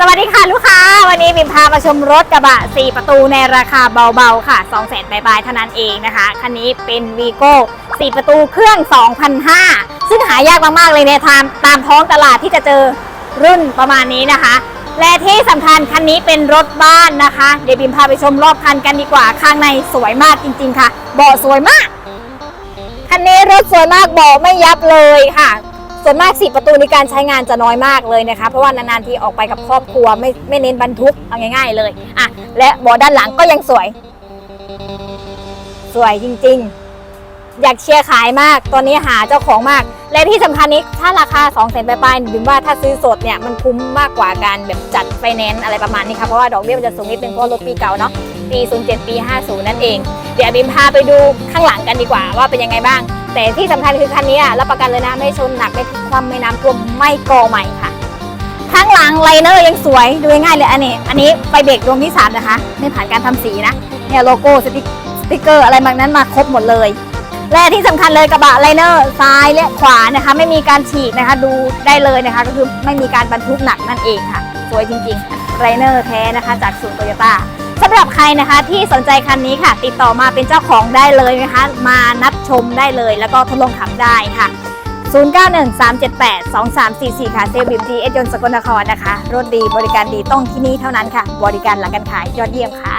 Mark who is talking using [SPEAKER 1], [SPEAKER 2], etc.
[SPEAKER 1] สวัสดีค่ะลูกค้า วันนี้บิมพามาชมรถกระบะ 4 ประตูในราคาเบาๆค่ะ 2 0 0 0 0ปลายๆเท่านั้นเองนะคะ คันนี้เป็นวีโก้4ประตูเครื่อง2,500ซึ่งหายากมากๆเลยเนี่ยตามตามท้องตลาดที่จะเจอรุ่นประมาณนี้นะคะ และที่สำคัญคันนี้เป็นรถบ้านนะคะ เดี๋ยวบิมพาไปชมรอบคันกันดีกว่า ข้างในสวยมากจริง ๆ ค่ะเบาะสวยมาก คันนี้รถสวยมากเบาะไม่ยับเลยค่ะ ส่วนมากสี่ประตูในการใช้งานจะน้อยมากเลยนะคะ เพราะว่านานๆทีออกไปกับครอบครัวไม่ไม่เน้นบรรทุกเอาง่าย ๆ เลยอะและเบาด้านหลังก็ยังสวย สวยจริงๆ อยากเชียร์ขายมาก ตอนนี้หาเจ้าของมาก และที่สำคัญนี้ถ้าราคา2 0 0 0 0 0ปลายๆบิมว่าถ้าซื้อสดเนี่ยมันคุ้มมากกว่าการแบบจัดไฟแนนซ์อะไรประมาณนี้ค่ะเพราะว่าดอกเบี้ยมันจะสูงนิดนึงเพราะรถปีเก่าเนาะปี 07 ปี 50 นั่นเอง เดี๋ยวบิมพาไปดูข้างหลังกันดีกว่าว่าเป็นยังไงบ้าง แต่ที่สำคัญคือคันนี้อะรับประกันเลยนะไม่ชนหนักไม่พลิกคว่ำไม่น้ำท่วมไม่กอใหม่ค่ะ ข้างหลังไลเนอร์ยังสวยดูง่ายเลยอันนี้ อันนี้ไฟเบรกดวงที่สามนะคะไม่ผ่านการทำสีนะเนี่ยโลโก้สติกสติกเกอร์อะไรบางนั้นมาครบหมดเลยและที่สำคัญเลยกระบะไลเนอร์ซ้ายและขวานะคะ ไม่มีการฉีกนะคะ ดูได้เลยนะคะ ก็คือไม่มีการบรรทุกหนักนั่นเองค่ะ สวยจริงๆไลเนอร์แท้นะคะ จากศูนย์โตโยต้า สำหรับใครนะคะที่สนใจคันนี้ค่ะ ติดต่อมาเป็นเจ้าของได้เลยนะคะ มานัดชมได้เลย แล้วก็ทดลองขับได้ค่ะ 0913782344 ค่ะเซฟบิมทีเอสยนสกลนครนะคะ รถดีบริการดีต้องที่นี่เท่านั้นค่ะ บริการหลังการขายยอดเยี่ยมค่ะ